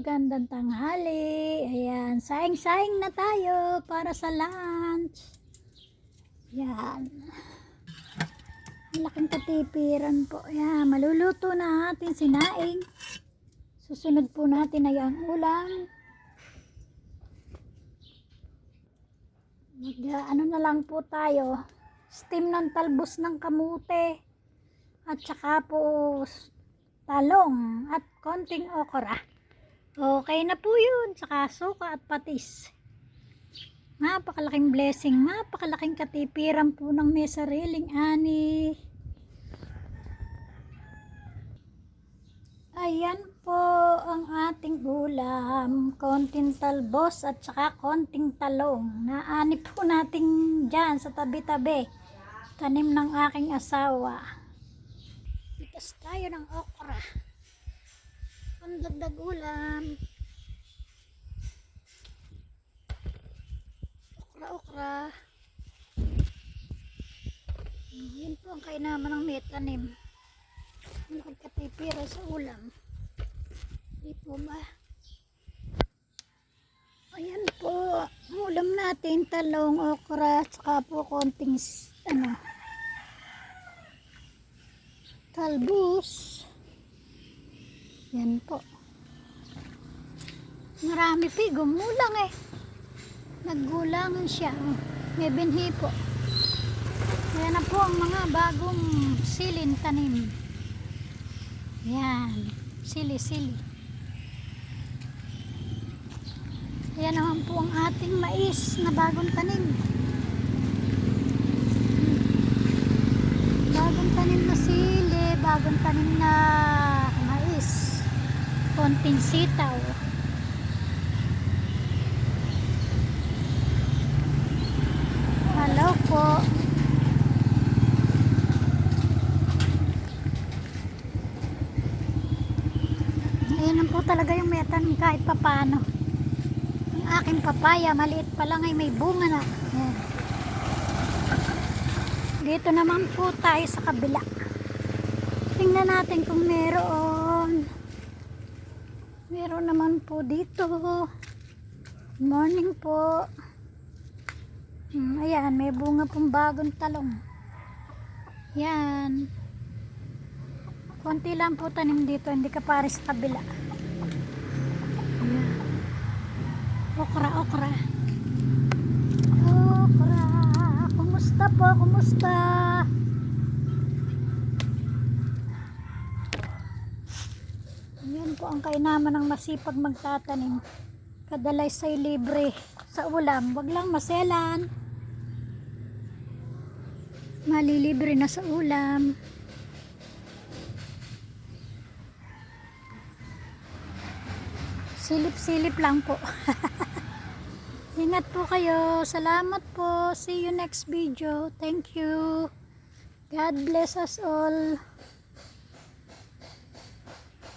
gandang tanghali. Ayan, saing-saing na tayo para sa lunch. Ayan. Ang laking katipiran po. Ayan, maluluto na atin sinaing. Susunod po natin ay ang ulam. Mag, ano na lang po tayo. Steam ng talbos ng kamute. At saka po talong at konting okra. Okay na po yun. Saka suka at patis. Napakalaking blessing. Napakalaking katipiran po ng may sariling ani. Ayan po ang ating ulam. Konting talbos at saka konting talong. Naani po natin dyan sa tabi-tabi. Tanim ng aking asawa. Itas tayo ng okra. Pandagdag ulam. Okra, okra. Yan po ang kainaman ng may tanim. Sa ulam. Hindi po ba? Ayan po. Ulam natin, talong, okra, saka po konting ano, talbos. Yan po. Marami pa, eh, gumulang eh. Naggulangan siya. May binhi po. Yan na po ang mga bagong silin tanim. Yan. Sili-sili. Yan naman po ang ating mais na bagong tanim. Bagong tanim na sili, bagong tanim na. Konting sitaw. Hello po. Ayan po talaga yung metan kahit papano. Ang aking papaya, maliit pa lang ay may bunga na. Ayan. Dito naman po tayo sa kabila. Tingnan natin kung meron. Meron naman po dito. Morning po. Hmm, ayan, may bunga pong bagong talong. Yan. Konti lang po tanim dito, hindi ka pare sa kabila. Ayan. Okra, okra. Okra. Kumusta po? Kumusta? Po ang kainaman ng masipag magtatanim. Kadalay sa'y libre sa ulam. Wag lang maselan. Malilibre na sa ulam. Silip-silip lang po. Ingat po kayo. Salamat po. See you next video. Thank you. God bless us all.